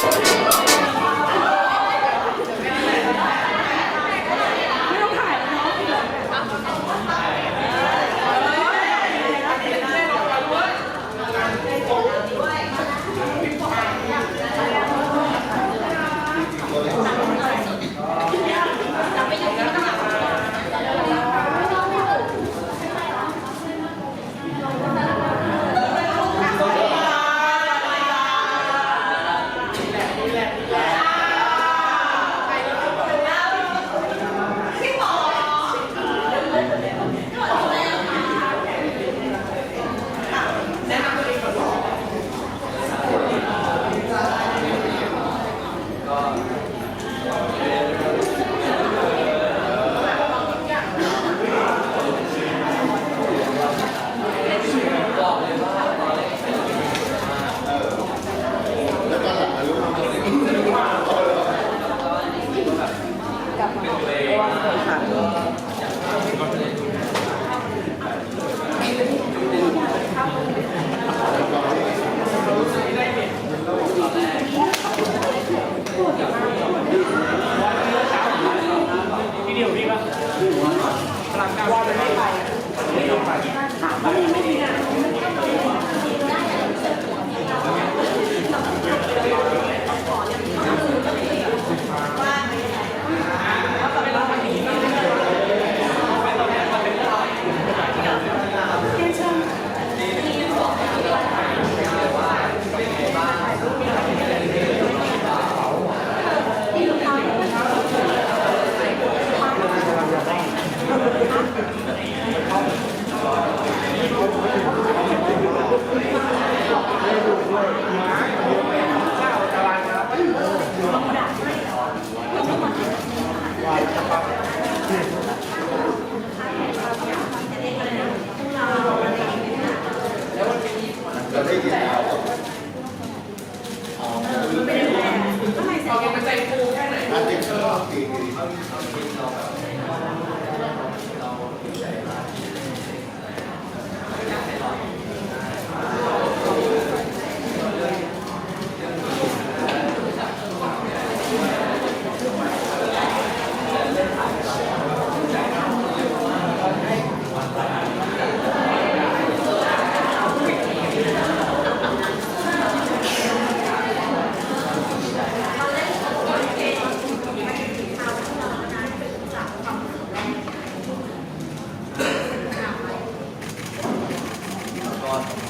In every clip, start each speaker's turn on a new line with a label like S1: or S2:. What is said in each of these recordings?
S1: เรา
S2: มันใจฟูแค่ไหน
S1: อันนี้ก็
S3: ปี เ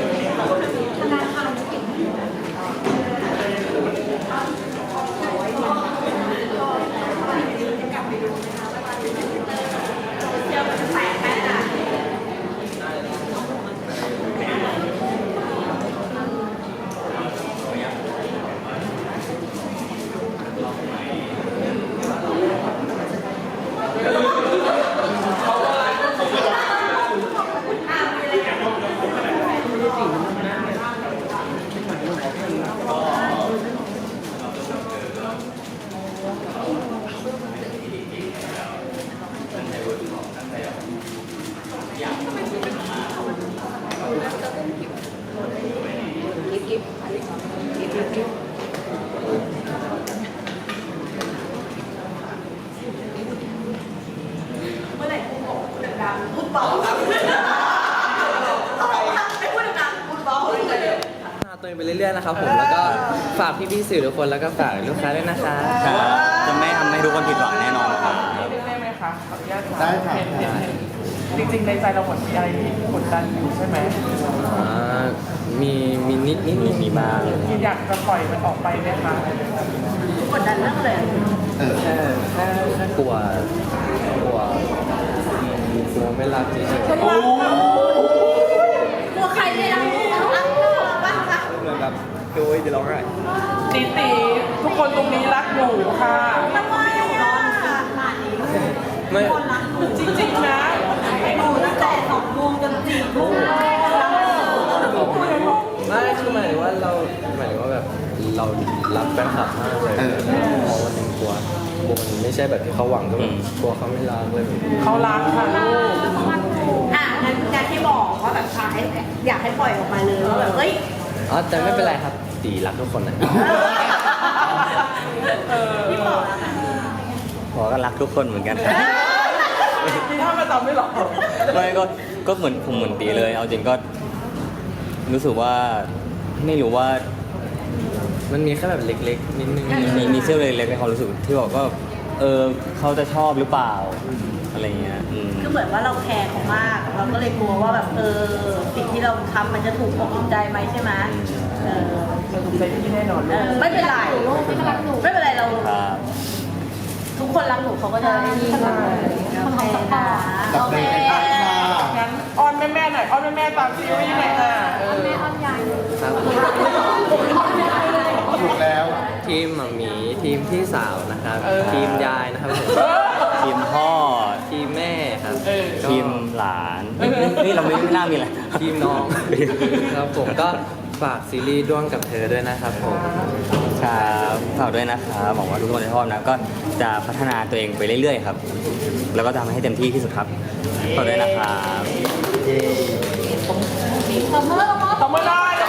S3: รื่อยๆนะครับผมแล้วก็ฝากพี่ๆสื่อทุกคนแล้วก็ฝากลูกค้าด้วยนะคะ
S4: ครับจะไม่ทำให้ทุกคนผิดหวังแน่นอนครับ
S5: ได้ไหมคะขออนุญาตถาม
S1: ได้ค่ะ
S5: เห็นเห็นเห็นจริงๆในใจเราหมดมีอะไรกดดันอยู่ใช่ไหม
S3: อ่ามีมีนิด
S4: นิดนึง
S3: มีบ้าง
S5: คิดอยากจะปล่อยมันออกไปไหมคะ
S1: กดดันเรื่องอะไร
S2: เออ
S4: แค่แค่แค่กลัวกลัวอืมกลัวไม่รักเฉย
S5: ฉันรักนะ
S1: กลัวใครเลยนะรักบ้างปะ
S4: ๆเหมือน แบบโอ้ยเดี๋ยวร้องไห้
S5: ตีตีทุกคนตรงนี้รักหนูค่ะ
S1: ทำไมอะขนาดนี้
S4: ไม่
S1: คนรักหนู
S5: จริงๆนะ
S1: หนูตั้งแต่สองโมงจนสี่ทุ่ม
S4: ไม่คือหมายถึงว่าเราหมายถึงว่าแบบเรารักแฟนคลับมากเลยพอวันหนึ่งกลัวกลัวมันไม่ใช่แบบที่เขาหวังก็แบบกลัวเขาไม่รักเลยแบบ
S5: เขารักค่ะลูก
S1: อะงั้นงั้นที่บอกว่าแบบท้ายอยากให้ปล่อยออกมาเลยว่าแบบเฮ้ย
S4: อ๋อแต่ไม่เป็นไรครับตีรักทุกคนนะ
S1: พี่บอกแล้วนะ
S3: พอก็รักทุกคนเหมือนกัน
S5: มีท่าประจำไม่หรอ
S3: ไม่ก็ก็เหมือนผมเหมือนตีเลย เอาจริงก็รู้สึกว่าไม่รู้ว่า
S4: มันมีแค่แบบเล็กๆนิดนึง
S3: มีมีมีเซี่ยวเล็กๆในความรู้สึกที่บอกว่าเออเขาจะชอบหรือเปล่า อะไรเงี้ยอืม
S1: คือเหมือนว่าเราแคร์เขามาก เราก็เลยกลัวว่าแบบเออสิ่งที่เราทำมันจะถูกอกถูกใจไหมใช่ไหมเออ
S5: จะถูกใจพี่แน่นอน
S1: เอ
S5: ลูก
S1: อไม่เป็นไรไม่เป็นไรเรา
S3: ครับ
S1: ทุกคนรักหนูเขาก็จะได้ดีมากโอเคนะ
S2: จับ
S1: โอ
S2: เล
S1: เค
S2: ยกันค่ะ
S5: งั้นอ้อนแม่ๆหน่อยอ้อนแม่ๆตามซีรีส์หน่อยค่ะเออ
S4: ครับ
S2: ถูกแล้ว
S4: ทีมหมามีทีมพี่สาวนะครับ ทีมยายนะครับผม
S3: ทีมพ่อ
S4: ทีมแม่ครับ
S5: เออ
S3: ทีมหลานนี่นี่เราไม่ไม่น่ามีอะไร
S4: ทีมน้องครับผมก็ฝากซีรีส์ด้วงกับเธอด้วยนะครับผม
S3: ครับฝากด้วยนะครับหวังว่าทุกคนจะชอบนะก็จะพัฒนาตัวเองไปเรื่อยๆครับ แล้วก็ทำให้เต็มที่ที่สุดครับฝากด้วยนะครับ
S1: ขอบคุณมาก